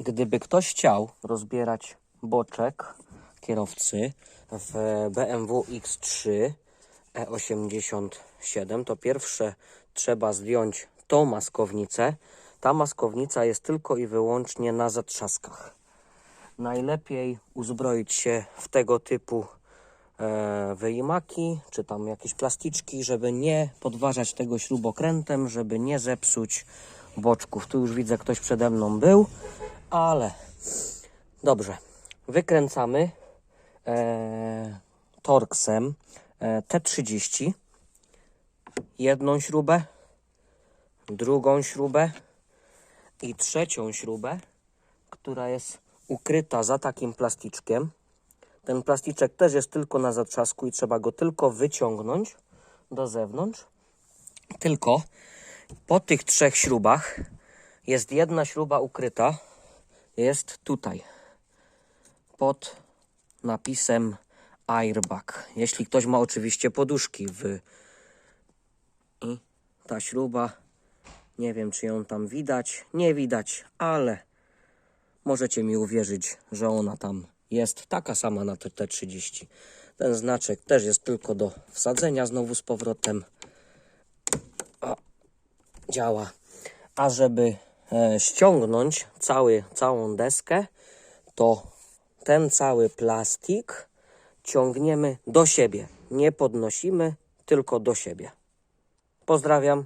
Gdyby ktoś chciał rozbierać boczek kierowcy w BMW X3 E87, to pierwsze trzeba zdjąć tą maskownicę. Ta maskownica jest tylko i wyłącznie na zatrzaskach. Najlepiej uzbroić się w tego typu e, wyjmaki, czy tam jakieś plasticzki, żeby nie podważać tego śrubokrętem, żeby nie zepsuć boczków. Tu już widzę, ktoś przede mną był, ale dobrze. Wykręcamy e, torksem e, T30 jedną śrubę, drugą śrubę i trzecią śrubę, która jest ukryta za takim plasticzkiem. Ten plasticzek też jest tylko na zatrzasku i trzeba go tylko wyciągnąć do zewnątrz. Tylko po tych trzech śrubach jest jedna śruba ukryta. Jest tutaj pod napisem airbag. Jeśli ktoś ma oczywiście poduszki w i ta śruba nie wiem czy ją tam widać, nie widać, ale możecie mi uwierzyć, że ona tam jest taka sama na te T30. Ten znaczek też jest tylko do wsadzenia znowu z powrotem. O, działa. A żeby ściągnąć cały, całą deskę, to ten cały plastik ciągniemy do siebie. Nie podnosimy, tylko do siebie. Pozdrawiam.